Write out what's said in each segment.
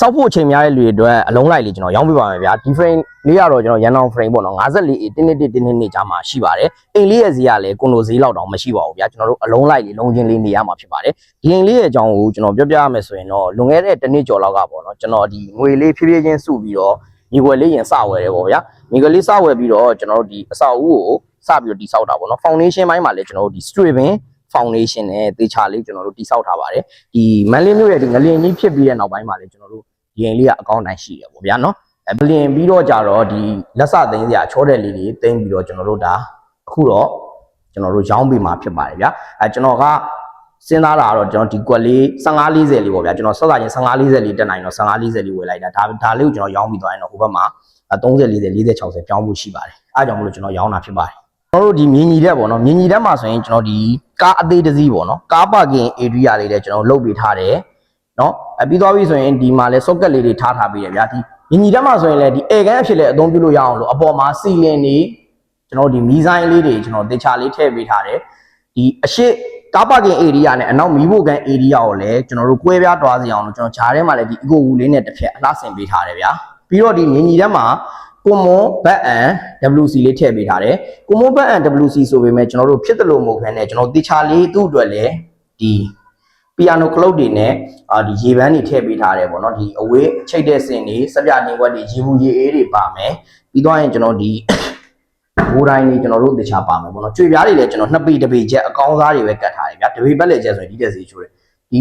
စောက်ဖို့အချိန်များတဲ့လူတွေအတွက်အလုံးလိုက်လေးကျွန်တော်ရောင်းပြပါမယ်ဗျာဒီ frame လေးကတော့ကျွန်တော်ရန်အောင် frame ပေါ့နော် 54 A တင်းတင်းတင်းတင်းကြားမှာရှိပါတယ်အိမ်လေးရဲ့ဈေးကလည်းကွန်လိုဈေးလောက်တောင်မရှိပါဘူးဗျာကျွန်တော်တို့အလုံးလိုက်လေးလုံးချင်းလေးနေရမှာဖြစ်ပါတယ်ဒီအိမ်လေးရဲ့အကြောင်းကိုကျွန်တော်ပြောပြရမယ်ဆိုရင်တော့လွန်ခဲ့တဲ့တစ်နှစ်ကျော်လောက်ကပေါ့နော်ကျွန်တော်ဒီငွေလေးဖြည်းဖြည်းချင်းစုပြီးတော့မြေွယ်လေးရင်စဝယ်တယ်ပေါ့ဗျာမြေွယ်လေးစဝယ်ပြီးတော့ကျွန်တော်တို့ဒီအဆောက်အဦကိုစပြီးတော့တိဆောက်တာပေါ့နော် foundation ဘိုင်းမှာလည်းကျွန်တော်တို့ဒီ stripping foundation နဲ့တေချာလေးကျွန်တော်တို့တိဆောက်ထားပါတယ်ဒီမန်လေးမျိုးရဲ့ဒီငလျင်ကြီးဖြစ်ပြီးတဲ့နောက်ပိုင်းမှာလည်းကျွန်တော်တို့ဒီအိမ်လေးကအကောင့်တိုင်းရှိတယ်ပေါ့ဗျာနော်အဲပလင်ပြီးတော့ကြတော့ဒီလက်စသိန်းစရာချောတဲ့လေးတွေသိမ်းပြီးတော့ကျွန်တော်တို့ဒါအခုတော့ကျွန်တော်တို့ရောင်းပေးမှာဖြစ်ပါတယ်ဗျာအဲကျွန်တော်ကစဉ်းစားတာကတော့ကျွန်တော်ဒီကွက်လေး15 40လေးပေါ့ဗျာကျွန်တော်ဆက်စားချင်း15 40လေးတက်နိုင်တော့15 40လေးဝယ်လိုက်တာဒါဒါလေးကိုကျွန်တော်ရောင်းပြီးသွားရင်တော့ဟိုဘက်မှာ30 40 40 60ပြောင်းမှုရှိပါတယ်အဲအကြောင်းမလို့ကျွန်တော်ရောင်းတာဖြစ်ပါတယ် ကျွန်တော်တို့ဒီမြင်းကြီးတက်ပေါ့နော်မြင်းကြီးတက်မှာဆိုရင်ကျွန်တော်ဒီကားအသေးတစ်စီးပေါ့နော်ကားပါကင် area လေးလည်းကျွန်တော်လုပ်ပေးထားတယ်နော်အပြီးသွားပြီဆိုရင်ဒီမှာလည်း socket လေးတွေထားထားပေးတယ်ဗျာဒီမြင်းကြီးတက်မှာဆိုရင်လည်းဒီ air gun အဖြစ်လည်းအသုံးပြုလို့ရအောင်လို့အပေါ်မှာ ceiling တွေကျွန်တော်ဒီမီဇိုင်းလေးတွေကျွန်တော်တေချာလေးထည့်ပေးထားတယ်ဒီအရှိကားပါကင် area နဲ့အနောက်မီးဖို့ကန် area ကိုလည်းကျွန်တော်တို့ကွဲပြားသွားစေအောင်လို့ကျွန်တော်ဂျားထဲမှာလည်းဒီ eco wool လေးနဲ့တစ်ဖက်အလှဆင်ပေးထားတယ်ဗျာပြီးတော့ဒီမြင်းကြီးတက်မှာ ကွန်မွန်ဘတ်အန် WC လေးထည့်ပေးထားတယ်ကွန်မွန်ဘတ်အန် WC ဆိုပေမဲ့ကျွန်တော်တို့ဖြစ်တယ်လို့မဟုတ်ဘဲနဲ့ကျွန်တော်တေချာလေးသူ့အတွက်လည်းဒီ piano club တွေနဲ့အာဒီရေပန်းတွေထည့်ပေးထားတယ်ပေါ့နော်ဒီအဝေးချိတ်တဲ့စင်တွေစပြနေဝက်တွေရေဘူးရေအေးတွေပါမယ်ပြီးတော့ရင်ကျွန်တော်ဒီဘိုးတိုင်းလေးကျွန်တော်တို့တခြားပါမယ်ပေါ့နော်ကြွေပြားတွေလည်းကျွန်တော်နှစ်ပေတစ်ပေချက်အကောင်းစားတွေပဲကတ်ထားတယ်ဗျာတပေပတ်လေချက်ဆိုရင်ဒီတက်စီချိုးတယ်ဒီ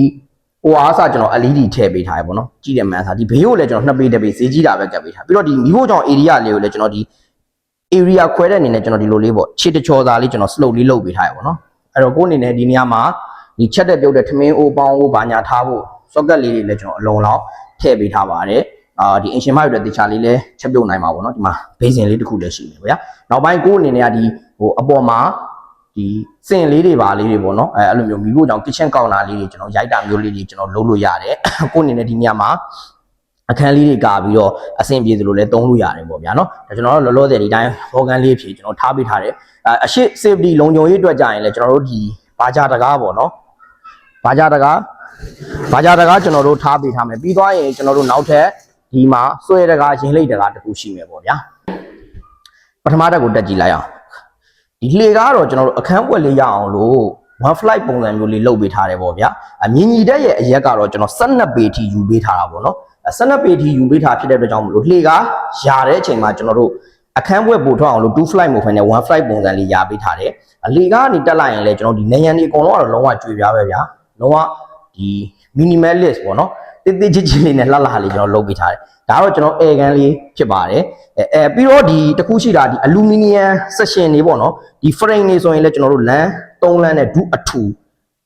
ဟိုအားစကျွန်တော် LED ထည့်ပေးထားတယ်ပေါ့နော်ကြည့်တယ်မှန်းစားဒီဘေးကိုလည်းကျွန်တော်နှစ်ပေတစ်ပေဈေးကြီးတာပဲကတ်ပေးထားပြီးတော့ဒီမိဖို့ကြောင့် area လေးကိုလည်းကျွန်တော်ဒီ area ခွဲတဲ့အနေနဲ့ကျွန်တော်ဒီလိုလေးပေါ့ခြေတချော်သားလေးကျွန်တော် slope လေးလုပ်ပေးထားရပေါ့နော်အဲ့တော့ကိုယ်အနေနဲ့ဒီနေရာမှာဒီချက်တဲ့ပြုတ်တဲ့ထမင်းအိုးပေါင်းအိုးဘာညာထားဖို့ socket လေးတွေလည်းကျွန်တော်အလုံးလောက်ထည့်ပေးထားပါတယ်အာဒီ ancient map တွေတခြားလေးလည်းချက်ပြုတ်နိုင်ပါပေါ့နော်ဒီမှာ basin လေးတစ်ခုလည်းရှိနေပါဗျာနောက်ပိုင်းကိုယ်အနေနဲ့ကဒီဟိုအပေါ်မှာ ဒီစင်လေးတွေပါလေးတွေပေါ့နော်အဲအဲ့လိုမျိုးမိဖို့ကြောင့် kitchen counter လေးတွေကျွန်တော်ရိုက်တာမျိုးလေးတွေကျွန်တော်လုပ်လို့ရတယ်ကိုယ်အနေနဲ့ဒီနေရာမှာအခန်းလေးတွေကာပြီးတော့အဆင်ပြေသလိုလဲသုံးလို့ရတယ်ပေါ့ဗျာနော်ဒါကျွန်တော်တို့လောလောဆယ်ဒီတိုင်း organ လေးဖြည့်ကျွန်တော်ထားပေးထားတယ်အအရှိ safety လုံခြုံရေးအတွက်ကြာရင်လဲကျွန်တော်တို့ဒီဘာဂျာတကားပေါ့နော်ဘာဂျာတကားဘာဂျာတကားကျွန်တော်တို့ထားပေးထားမယ်ပြီးသွားရင်ကျွန်တော်တို့နောက်ထပ်ဒီမှာဆွဲတကားရင်လိတ်တကားတစ်ခုရှိမယ်ပေါ့ဗျာပထမတက်ကိုတက်ကြည့်လိုက်အောင် ဒီလှေကားတော့ကျွန်တော်တို့အခန်းွက်လေးရအောင်လို့ one flight ပုံစံမျိုးလေးလုပ်ပေးထားတယ်ပေါ့ဗျာအမြင်ကြီးတက်ရဲ့အရက်ကတော့ကျွန်တော်12ပေထိယူပေးထားတာပေါ့နော်12ပေထိယူပေးထားဖြစ်တဲ့အတွက်ကြောင့်မလို့လှေကားယာတဲ့အချိန်မှာကျွန်တော်တို့အခန်းပွဲပို့ထွက်အောင်လို့2 flight မဟုတ်ဘဲနဲ့1 flight ပုံစံလေးယာပေးထားတယ်အလေကားကနေတက်လိုက်ရင်လည်းကျွန်တော်ဒီနေရန်ဒီအကုန်လုံးကတော့လုံးဝကြွေပြားပဲဗျာလုံးဝဒီ minimalist ပေါ့နော် တိတိကျကျလေးနဲ့လှလှလေးကျွန်တော်လုပ်ပေးထားတယ်ဒါတော့ကျွန်တော် air gun လေးဖြစ်ပါတယ်အဲအဲပြီးတော့ဒီတစ်ခုရှိတာဒီ aluminum section တွေပေါ့နော်ဒီ frame တွေဆိုရင်လည်းကျွန်တော်တို့လမ်း3လမ်းနဲ့ဒုအထူ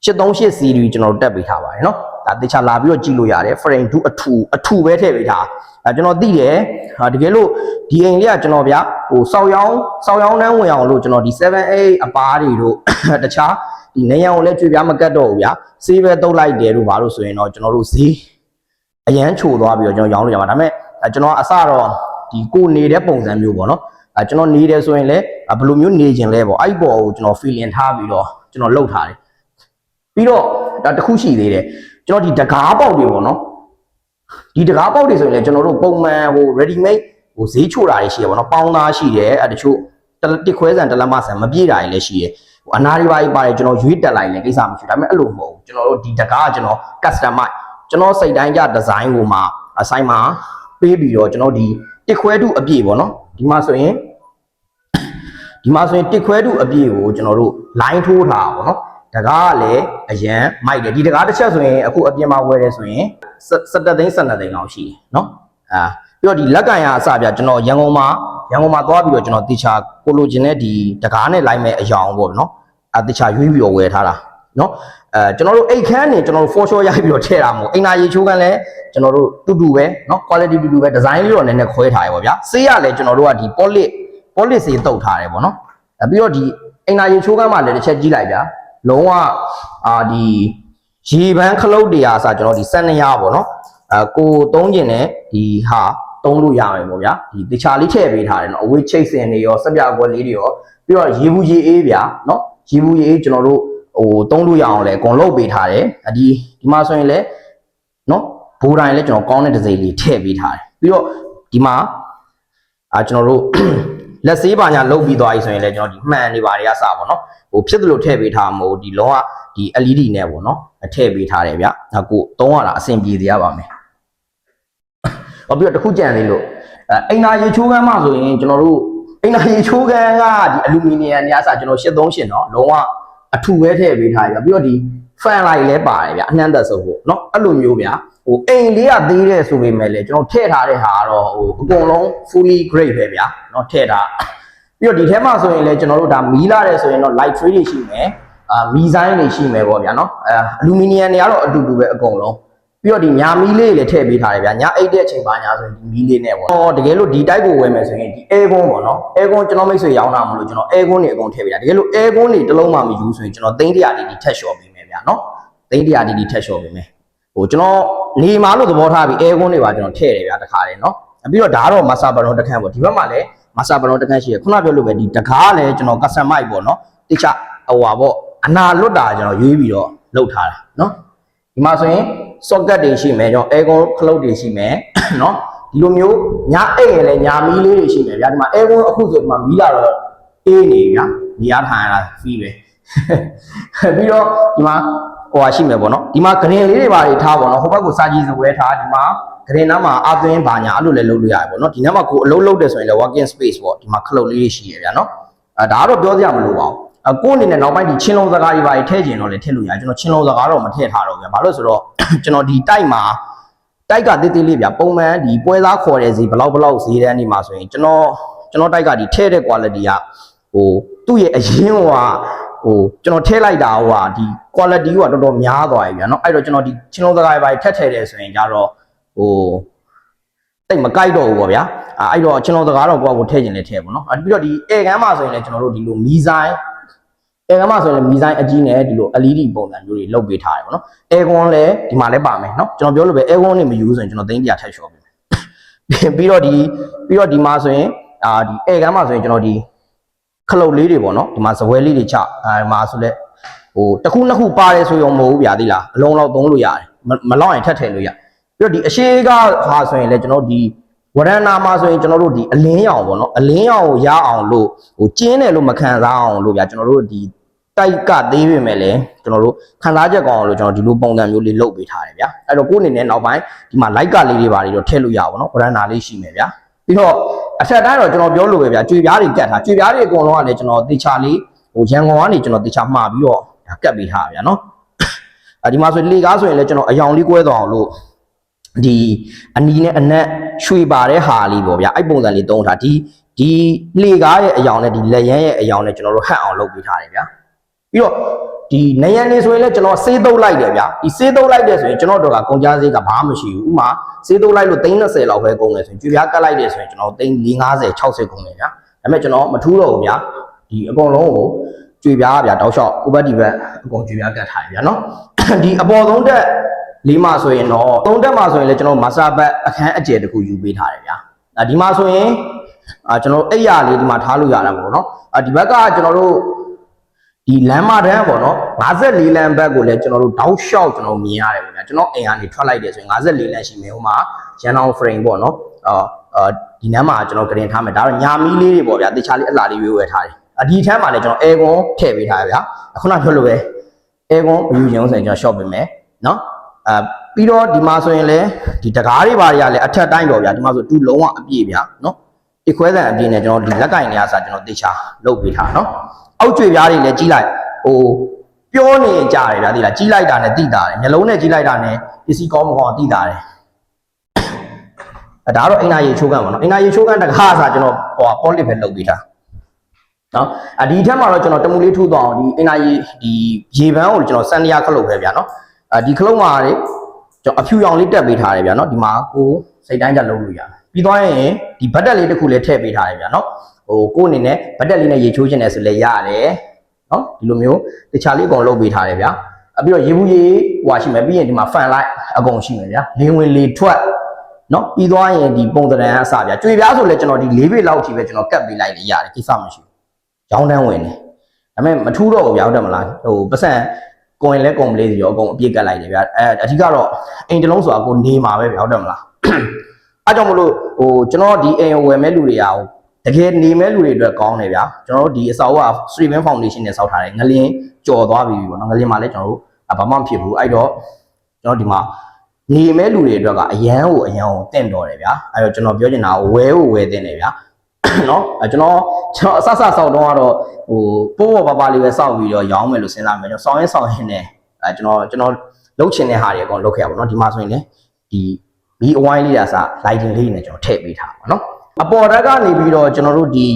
738 series ကျွန်တော်တို့တက်ပေးထားပါတယ်နော်ဒါတေချာလာပြီးတော့ကြည့်လို့ရတယ် frame ဒုအထူအထူပဲထည့်ပေးထားအဲကျွန်တော်သိတယ်ဟာတကယ်လို့ဒီအိမ်လေးကကျွန်တော်ဗျာဟိုစောက်ရောင်းစောက်ရောင်းတန်းဝင်အောင်လို့ကျွန်တော်ဒီ78အပားတွေတို့တခြားဒီနေရန်ကိုလည်းကြွေပြားမကတ်တော့ဘူးဗျာစေးပဲတုတ်လိုက်တယ်လို့ဘာလို့ဆိုရင်တော့ကျွန်တော်တို့ဈေး အရန်ချိုသွားပြီးတော့ကျွန်တော်ရောင်းလို့ရမှာဒါပေမဲ့အဲကျွန်တော်အစတော့ဒီကိုနေတဲ့ပုံစံမျိုးပေါ့နော်အဲကျွန်တော်နေတယ်ဆိုရင်လည်းအဲဘယ်လိုမျိုးနေခြင်းလဲပေါ့အဲ့ဒီပေါ်ကိုကျွန်တော် feeling ထားပြီးတော့ကျွန်တော်လှုပ်ထားတယ်ပြီးတော့ဒါတစ်ခုရှိသေးတယ်ကျွန်တော်ဒီတကားပေါက်တွေပေါ့နော်ဒီတကားပေါက်တွေဆိုရင်လည်းကျွန်တော်တို့ပုံမှန်ဟို ready made ဟိုဈေးချိုတာတွေရှိရပေါ့နော်ပေါင်းသားရှိတယ်အဲတချို့တစ်တစ်ခွဲဆန်တစ်လက်မဆန်မပြည့်တာတွေလည်းရှိတယ်ဟိုအနာတွေပါပါတယ်ကျွန်တော်ရွေးတက်လိုက်ရင်ကိစ္စမရှိဘူးဒါပေမဲ့အဲ့လိုမဟုတ်ဘူးကျွန်တော်တို့ဒီတကားကကျွန်တော် customize ကျွန်တော်စိတ်တိုင်းကြဒီဇိုင်းကိုမှအဆိုင်မှာပေးပြီးတော့ကျွန်တော်ဒီတစ်ခွဲတုအပြည့်ပေါ့နော်ဒီမှာဆိုရင်ဒီမှာဆိုရင်တစ်ခွဲတုအပြည့်ကိုကျွန်တော်တို့ line ထိုးထားတာပေါ့နော်တကားကလည်းအရန်မိုက်တယ်ဒီတကားတစ်ချက်ဆိုရင်အခုအပြင်မှာဝယ်တယ်ဆိုရင်17သိန်း17သိန်းလောက်ရှိတယ်နော်အာပြီးတော့ဒီလက်ကန်ရအစပြကျွန်တော်ရန်ကုန်မှာရန်ကုန်မှာသွားပြီးတော့ကျွန်တော်တေချာကိုလိုချင်တဲ့ဒီတကားနဲ့လိုက်မဲ့အယောင်ပေါ့နော်အဲတေချာရွေးပြီးတော့ဝယ်ထားတာ နော်အဲကျွန်တော်တို့အိတ်ခမ်းနေကျွန်တော်တို့ for sure ရိုက်ပြီးတော့ထည့်တာမို့အင်နာရေချိုးကန်းလည်းကျွန်တော်တို့တူတူပဲနော် quality တူတူပဲ design လေးတော့နည်းနည်းခွဲထားရပါဗျာဆေးရလည်းကျွန်တော်တို့ကဒီ polish polish စေးတုတ်ထားတယ်ပေါ့နော်အဲပြီးတော့ဒီအင်နာရေချိုးကန်းမှလည်းတစ်ချက်ကြည့်လိုက်ဗျာလုံးဝအာဒီရေပန်းခလုတ်တရားဆိုကျွန်တော်ဒီစက်နှရပေါ့နော်အဲကိုသုံးကျင်တဲ့ဒီဟာသုံးလို့ရမယ်ပေါ့ဗျာဒီတခြားလေးထည့်ပေးထားတယ်နော်အဝေးချိတ်စင်တွေရောစက်ပြအကွက်လေးတွေရောပြီးတော့ရေဘူးရေအေးဗျာနော်ရေဘူးရေအေးကျွန်တော်တို့ ဟိုတုံးလို့ရအောင်လဲအကုန်လုပ်ပေးထားတယ်အဒီဒီမှာဆိုရင်လဲနော် ဘိုးတိုင်းလည်းကျွန်တော်ကောင်းတဲ့ဒစိမ့်လေးထည့်ပေးထားတယ်ပြီးတော့ဒီမှာအာကျွန်တော်တို့ လက်ဆေးပါညာလုတ်ပြီးသွားပြီဆိုရင်လည်းကျွန်တော်ဒီမှန်နေပါတွေကစပါတော့ဟိုဖြစ်သလိုထည့်ပေးထားမှာမဟုတ်ဒီလုံးဝဒီ LED နဲ့ပေါ့နော်အထည့်ပေးထားတယ်ဗျအခုသုံးရတာအဆင်ပြေသေးရပါမယ်ဟောပြီးတော့တစ်ခုကြံသေးလို့အဲအိမ်နာရေချိုးကမ်းမှဆိုရင်ကျွန်တော်တို့အိမ်နာရေချိုးကမ်းကဒီအလူမီနီယံညစာကျွန်တော်838เนาะလုံးဝ အထူပဲထည့်ပေးထားတယ်ဗျပြီးတော့ဒီ fan light လည်းပါတယ်ဗျအနှမ်းသက်ဆုံးဖို့เนาะအဲ့လိုမျိုးဗျဟိုအိမ်လေးကသေးတဲ့ဆိုပေမဲ့လည်းကျွန်တော်ထည့်ထားတဲ့ဟာကတော့ဟိုအကုန်လုံး fully grade ပဲဗျเนาะထည့်ထား ပြီးတော့ဒီထဲမှာဆိုရင်လည်းကျွန်တော်တို့ဒါမီးလာတယ်ဆိုရင်တော့ light tray တွေရှိမယ်အာမီဇိုင်းတွေရှိမယ်ပေါ့ဗျာနော်အဲအလူမီနီယံတွေကတော့အတူတူပဲအကုန်လုံး ပြီးတော့ဒီညာမီးလေးတွေလည်းထည့်ပေးထားတယ်ဗျာညာအိတ်တဲ့အချိန်ပါညာဆိုရင်ဒီမီးလေးနဲ့ပေါ့အော်တကယ်လို့ဒီ type ကိုဝယ်မယ်ဆိုရင်ဒီ air con ပေါ့နော် air con ကျွန်တော်မိတ်ဆွေရောင်းတာမလို့ကျွန်တော် air con တွေအကုန်ထည့်ပေးတာတကယ်လို့ air con တွေတစ်လုံးမှမယူဆိုရင်ကျွန်တော်သိန်း100ဒီဒီထက်လျှော်ပေးမယ်ဗျာနော်သိန်း100ဒီဒီထက်လျှော်ပေးမယ်ဟိုကျွန်တော်နေမာလို့သဘောထားပြီး air con တွေပါကျွန်တော်ထည့်တယ်ဗျာတခါတည်းနော်ပြီးတော့ဒါကတော့မဆာဘရွန်တစ်ခန့်ပေါ့ဒီဘက်မှာလည်းမဆာဘရွန်တစ်ခန့်ရှိရခုနပြောလို့ပဲဒီတကားလည်းကျွန်တော် customize ပေါ့နော်တိကျဟိုပါပေါ့အနာလွတ်တာကျွန်တော်ရွေးပြီးတော့လုပ်ထားတာနော် ဒီမှာဆိုရင် socket တွေရှိမယ်ကျွန်တော် aircon cloud တွေရှိမယ်နော်ဒီလိုမျိုးညာအိတ်ရလည်းညာမီးလေးတွေရှိမယ်ဗျာဒီမှာ aircon အခုဆိုဒီမှာမီးလာတော့အေးနေဗျာနေရာထိုင်ရတာဖီးပဲပြီးတော့ဒီမှာဟိုဟာရှိမယ်ပေါ့နော်ဒီမှာဂရင်လေးတွေပါတွေထားပေါ့နော်ဟိုဘက်ကိုစာကြည့်စပွဲထားဒီမှာဂရင်နားမှာအသွင်းပါညာအဲ့လိုလည်းလုပ်လို့ရတယ်ပေါ့နော်ဒီနားမှာကိုအလုံးလုံးတယ်ဆိုရင်လည်း working space ပေါ့ဒီမှာခလုတ်လေးတွေရှိရဗျာနော်အဲဒါကတော့ပြောစရာမလိုပါဘူးအ ကိုအနေနဲ့နောက်ပိုင်းဒီချင်းလုံးစကားတွေပါထည့်ကျင်တော့လည်းထည့်လို့ရတယ်ကျွန်တော်ချင်းလုံးစကားတော့မထည့်ထားတော့ဗျာဘာလို့ဆိုတော့ ကျွန်တော်ဒီတိုက်မှာတိုက်ကတိတိလေးဗျာပုံမှန်ဒီပွဲသားခေါ်တဲ့ဈေးဘလောက်ဘလောက်ဈေးတန်းနေမှာဆိုရင်ကျွန်တော်ကျွန်တော်တိုက်ကဒီထည့်တဲ့ quality ကဟိုသူ့ရဲ့အရင်ဟိုဟာဟိုကျွန်တော်ထည့်လိုက်တာဟိုဟာဒီ quality ကတော်တော်များသွားပြီဗျာเนาะအဲ့တော့ကျွန်တော်ဒီချင်းလုံးစကားတွေပါထည့်ထည့်တယ်ဆိုရင်ကြတော့ဟိုတိတ်မကြိုက်တော့ဘူးပေါ့ဗျာအဲ့တော့ချင်းလုံးစကားတော့ကိုယ့်ကိုထည့်ခြင်းလည်းထည့်ပေါ့နော်အဲ့ပြီးတော့ဒီဧကန်းမှာဆိုရင်လည်းကျွန်တော်တို့ဒီလိုမီဇိုင်း အဲကမှဆိုရင်မီဇိုင်းအကြီးနဲ့ဒီလို LED ပုံစံမျိုးတွေလုပ်ပေးထားတယ်ပေါ့နော်အဲကွန်လည်းဒီမှာလည်းပါမယ်နော်ကျွန်တော်ပြောလို့ပဲအဲကွန်နဲ့မယူဆိုရင်ကျွန်တော်သိန်း100ထပ်လျှော်ပေးမယ်ပြီးတော့ဒီပြီးတော့ဒီမှာဆိုရင်အာဒီအဲကမှဆိုရင်ကျွန်တော်ဒီခလုတ်လေးတွေပေါ့နော်ဒီမှာဇပွဲလေးတွေချအဲဒီမှာဆိုလဲဟိုတစ်ခုနှစ်ခုပါတယ်ဆိုရင်မဟုတ်ဘူးဗျာသိလားအလုံးလောက်သုံးလို့ရတယ်မလောက်ရင်ထပ်ထည့်လို့ရပြီးတော့ဒီအရှိကဟာဆိုရင်လည်းကျွန်တော်ဒီဝရဏနာမှာဆိုရင်ကျွန်တော်တို့ဒီအလင်းရောင်ပေါ့နော်အလင်းရောင်ကိုရအောင်လို့ဟိုကျင်းတယ်လို့မခံစားအောင်လို့ဗျာကျွန်တော်တို့ဒီ တိုက်ကသေးပေမဲ့လည်းကျွန်တော်တို့ခံစားချက်ကောင်းအောင်လို့ကျွန်တော်ဒီလိုပုံစံမျိုးလေးလုပ်ပေးထားတယ်ဗျာအဲ့တော့ကိုယ်အနေနဲ့နောက်ပိုင်းဒီမှာ like ကလေးတွေပါတွေတော့ထည့်လို့ရပါဘောနော်ဝရဏနာလေးရှိမယ်ဗျာပြီးတော့အဆက်တိုင်းတော့ကျွန်တော်ပြောလို့ပဲဗျာကြွေပြားတွေကတ်ထားကြွေပြားတွေအကုန်လုံးကလည်းကျွန်တော်တေချာလေးဟိုရန်ကုန်ကနေကျွန်တော်တေချာမှားပြီးတော့ဒါကတ်ပေးထားဗျာနော်အဲဒီမှာဆိုလေကားဆိုရင်လည်းကျွန်တော်အယောင်လေးကွဲသွားအောင်လို့ဒီအနီးနဲ့အနက်ရွှေပါတဲ့ဟာလေးပေါ့ဗျာအဲ့ပုံစံလေးသုံးထားဒီဒီလေကားရဲ့အယောင်နဲ့ဒီလက်ရန်ရဲ့အယောင်နဲ့ကျွန်တော်တို့ဟတ်အောင်လုပ်ပေးထားတယ်ဗျာ ပြီးတော့ဒီနေရန်နေဆိုရင်လည်းကျွန်တော်ဆေးသုံးလိုက်တယ်ဗျာဒီဆေးသုံးလိုက်တယ်ဆိုရင်ကျွန်တော်တို့ကကုန်ကြဈေးကဘာမှမရှိဘူးဥမာဆေးသုံးလိုက်လို့330လောက်ပဲကုန်တယ်ဆိုရင်ကြွေပြားကတ်လိုက်တယ်ဆိုရင်ကျွန်တော်350 60ကုန်တယ်ဗျာဒါပေမဲ့ကျွန်တော်မထူးတော့ဘူးဗျာဒီအကုန်လုံးကိုကြွေပြားဗျာတောက်လျှောက်ဥပဒေဘက်အကုန်ကြွေပြားကတ်ထားတယ်ဗျာနော်ဒီအပေါ်ဆုံးတက်လေးမှာဆိုရင်တော့သုံးတက်မှာဆိုရင်လည်းကျွန်တော်မဆာဘတ်အခန်းအကျယ်တစ်ခုယူပေးထားတယ်ဗျာဒါဒီမှာဆိုရင်အာကျွန်တော်အိပ်ရလေးဒီမှာထားလို့ရတာပေါ့နော်အာဒီဘက်ကကျွန်တော်တို့ ဒီလမ်းမတန်းပေါ့နော်54လမ်းဘက်ကိုလည်းကျွန်တော်တို့တောက်လျှောက်ကျွန်တော်မြင်ရတယ်ပေါ့ဗျာကျွန်တော်အိမ်ကနေထွက်လိုက်တယ်ဆိုရင်54လမ်းရှိမယ်ဟိုမှာရန်အောင် frame ပေါ့နော်အာအာဒီနမ်းမှာကျွန်တော်ကရင်ထားမယ်ဒါတော့ညာမီးလေးတွေပေါ့ဗျာတခြားလေးအလားလေးရွေးဝဲထားတယ်အဒီထမ်းမှာလည်းကျွန်တော် air con ထည့်ပေးထားရဗျာခုနပြောလို့ပဲ air con မယူချင်ဘူးဆိုရင်ကျွန်တော် shop ပေးမယ်နော်အာပြီးတော့ဒီမှာဆိုရင်လည်းဒီတကားတွေပါတွေကလည်းအထက်တိုင်းတော့ဗျာဒီမှာဆိုတူလုံးဝအပြည့်ဗျာနော်ဒီခွဲဆန်အပြည့်နဲ့ကျွန်တော်ဒီလက်ကင်နေရစာကျွန်တော်တေချာလုတ်ပေးထားနော် အောက်ကျွေပြားတွေလည်းကြီးလိုက်ဟိုပြောနေကြတယ်ဗျာသိလားကြီးလိုက်တာနဲ့တိတာတယ်မျိုးလုံးနဲ့ကြီးလိုက်တာနဲ့ပစ္စည်းကောင်းမကောင်းတိတာတယ်အဲဒါတော့အင်နာရေချိုးကန်ပါနော်အင်နာရေချိုးကန်တကားစာကျွန်တော်ဟိုပေါ်လစ်ပဲလုတ်ပေးထားနော်အဒီထက်မှာတော့ကျွန်တော်တမူလေးထိုးသွားအောင်ဒီအင်နာရေဒီရေပန်းကိုကျွန်တော်စန်နီယာခလုတ်ပဲဗျာနော်အဒီခလုတ်မှာလေကျွန်တော်အဖြူရောင်လေးတက်ပေးထားတယ်ဗျာနော်ဒီမှာကိုစိတ်တိုင်းကြလုံးလို့ရတယ်ပြီးသွားရင်ဒီဘတ်တက်လေးတစ်ခုလည်းထည့်ပေးထားတယ်ဗျာနော် ဟိုကိုအနေနဲ့ဘတ်တက်လေးနဲ့ရေချိုးခြင်းနဲ့ဆိုလည်းရတယ်နော်ဒီလိုမျိုးတခြားလေးအကုန်လုပ်ပေးထားတယ်ဗျာအပြီးတော့ရေဘူးရေဟွာရှိမယ်ပြီးရင်ဒီမှာ fan light အကုန်ရှိမယ်ဗျာလင်းဝင်လေထွက်နော်ပြီးသွားရင်ဒီပုံသဏ္ဍာန်အစဗျာကြွေပြားဆိုလဲကျွန်တော်ဒီ၄ပေလောက်ထိပဲကျွန်တော်ကတ်ပေးလိုက်လေရတယ်ကိစ္စမရှိဘူးရောင်းတန်းဝင်တယ်ဒါပေမဲ့မထူးတော့ဘူးဗျာဟုတ်တယ်မလားဟိုပတ်စံကိုရင်လဲကုန်ပလေးစီရောအကုန်အပြည့်ကတ်လိုက်တယ်ဗျာအဲအဓိကတော့အိမ်တစ်လုံးဆိုတာကိုနေမှာပဲဗျာဟုတ်တယ်မလားအဲကြောင့်မလို့ဟိုကျွန်တော်ဒီအိမ်ကိုဝယ်မဲ့လူတွေကဟို တကယ်နေမဲ့လူတွေအတွက်ကောင်းတယ်ဗျာကျွန်တော်တို့ဒီအစောက Streaming Foundation နဲ့စောက်ထားတယ်ငလင်းကြော်သွားပြီပေါ့နော်ငလင်းမှာလည်းကျွန်တော်တို့ဘာမှမဖြစ်ဘူးအဲ့တော့ကျွန်တော်ဒီမှာနေမဲ့လူတွေအတွက်ကအရန်ကိုအရန်ကိုတင့်တော်တယ်ဗျာအဲ့တော့ကျွန်တော်ပြောချင်တာဝဲကိုဝဲတင်တယ်ဗျာနော်အဲကျွန်တော်ကျွန်တော်အဆဆဆောက်တော့ကတော့ဟိုပိုးပေါ်ပါပါလေးပဲစောက်ပြီးတော့ရောင်းမယ်လို့စဉ်းစားမယ်ကျွန်တော်ဆောင်းရင်ဆောင်းရင်နဲ့အဲကျွန်တော်ကျွန်တော်လှုပ်ချင်တဲ့ဟာတွေအကုန်လှုပ်ခဲ့ရပါတော့ဒီမှာဆိုရင်လည်းဒီဘီအဝိုင်းလေးတာစ lighting လေးနဲ့ကျွန်တော်ထည့်ပေးထားပါတော့ အပေါ်တက်ကနေပြီးတော့ကျွန်တော်တို့ဒီ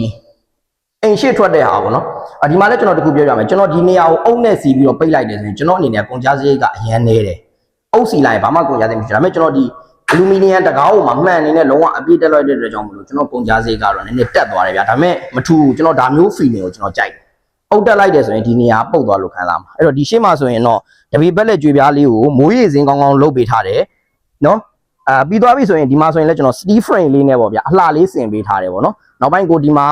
အိမ်ရှိထွက်တဲ့ဟာပေါ့နော်အဒီမှာလည်းကျွန်တော်တခုပြောပြမယ်ကျွန်တော်ဒီနေရာကိုအုံနဲ့စီပြီးတော့ပိတ်လိုက်တယ်ဆိုရင်ကျွန်တော်အနေနဲ့ကုန်ကြစရိတ်ကအရန်နေတယ်အုပ်စီလိုက်ဘာမှကုန်ကြစရိတ်မရှိဘူးဒါပေမဲ့ကျွန်တော်ဒီအလူမီနီယံတကားကိုမှမှန်အနေနဲ့လုံးဝအပြည့်တက်လိုက်တဲ့အတွက်ကြောင့်မလို့ကျွန်တော်ကုန်ကြစရိတ်ကတော့နည်းနည်းတက်သွားတယ်ဗျာဒါပေမဲ့မထူဘူးကျွန်တော်ဒါမျိုး feeling ကိုကျွန်တော်ကြိုက်တယ်အုတ်တက်လိုက်တယ်ဆိုရင်ဒီနေရာပုတ်သွားလို့ခံစားမှာအဲ့တော့ဒီရှေ့မှာဆိုရင်တော့တပီပက်လက်ကြွေပြားလေးကိုမိုးရေစင်းကောင်းကောင်းလုပ်ပေးထားတယ်နော် အာပြီးသွားပြီဆိုရင်ဒီမှာဆိုရင်လည်းကျွန်တော် steel frame လေးနဲ့ပေါ့ဗျာအလှလေးဆင်ပေးထားတယ်ပေါ့နော်နောက်ပိုင်းကိုဒီမှာ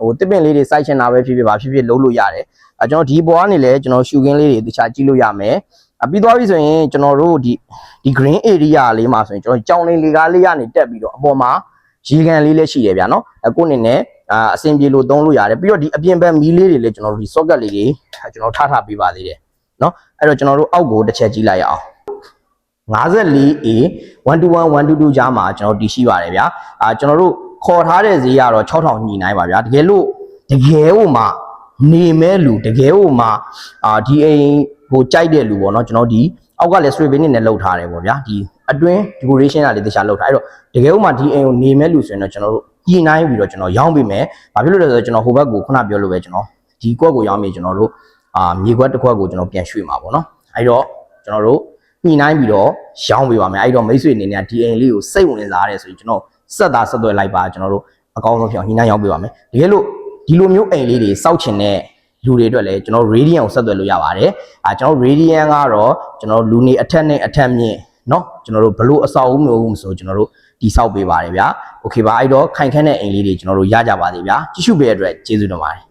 ဟိုတစ်ပင်လေးတွေစိုက်ချင်တာပဲဖြစ်ဖြစ်ပါဖြစ်ဖြစ်လုပ်လို့ရတယ်အဲကျွန်တော်ဒီပေါ်ကနေလည်းကျွန်တော်ရှူကင်းလေးတွေတခြားကြည့်လို့ရမယ်အပြီးသွားပြီဆိုရင်ကျွန်တော်တို့ဒီဒီ green area လေးမှာဆိုရင်ကျွန်တော်ကြောင်လင်းလေးကားလေးကနေတက်ပြီးတော့အပေါ်မှာရေကန်လေးလည်းရှိတယ်ဗျာနော်အခုအနေနဲ့အာအဆင်ပြေလို့သုံးလို့ရတယ်ပြီးတော့ဒီအပြင်ဘက်မီးလေးတွေလည်းကျွန်တော်တို့ဒီ socket လေးတွေကျွန်တော်ထားထားပေးပါသေးတယ်နော်အဲ့တော့ကျွန်တော်တို့အောက်ကိုတစ်ချက်ကြည့်လိုက်ရအောင် 54A 121 122ကြားမှာကျွန်တော်တည်ရှိပါတယ်ဗျာအာကျွန်တော်တို့ခေါ်ထားတဲ့ဈေးကတော့6000ညှိနှိုင်းပါဗျာတကယ်လို့တကယ်ဟိုမှာနေမဲ့လူတကယ်ဟိုမှာအာဒီအိမ်ကိုကြိုက်တဲ့လူပေါ့နော်ကျွန်တော်ဒီအောက်ကလည်း straight bin နဲ့လောက်ထားတယ်ပေါ့ဗျာဒီအတွင်း decoration ကလည်းတခြားလောက်ထားအဲ့တော့တကယ်ဟိုမှာဒီအိမ်ကိုနေမဲ့လူဆိုရင်တော့ကျွန်တော်တို့ညှိနှိုင်းပြီးတော့ကျွန်တော်ရောင်းပေးမယ်ဘာဖြစ်လို့လဲဆိုတော့ကျွန်တော်ဟိုဘက်ကိုခုနပြောလို့ပဲကျွန်တော်ဒီကွက်ကိုရောင်းပြီးကျွန်တော်တို့အာမြေကွက်တစ်ခွက်ကိုကျွန်တော်ပြန်ရွှေ့မှာပေါ့နော်အဲ့တော့ကျွန်တော်တို့ ညှိနှိုင်းပြီးတော့ရောင်းပေးပါမယ်အဲ့တော့မိတ်ဆွေအနေနဲ့ဒီအိမ်လေးကိုစိတ်ဝင်စားရတယ်ဆိုရင်ကျွန်တော်ဆက်တာဆက်သွယ်လိုက်ပါကျွန်တော်တို့အကောင်းဆုံးဖြစ်အောင်ညှိနှိုင်းရောင်းပေးပါမယ်တကယ်လို့ဒီလိုမျိုးအိမ်လေးတွေစောက်ချင်တဲ့လူတွေအတွက်လည်းကျွန်တော် radiant ကိုဆက်သွယ်လို့ရပါတယ်အာကျွန်တော် radiant ကတော့ကျွန်တော်လူနေအထက်နဲ့အထက်မြင့်เนาะကျွန်တော်တို့ဘလို့အဆောက်အဦမျိုးမဆိုကျွန်တော်တို့တိဆောက်ပေးပါတယ်ဗျာโอเคပါအဲ့တော့ခိုင်ခန့်တဲ့အိမ်လေးတွေကျွန်တော်တို့ရကြပါသေးဗျာကြည့်ရှုပေးတဲ့အတွက်ကျေးဇူးတင်ပါတယ်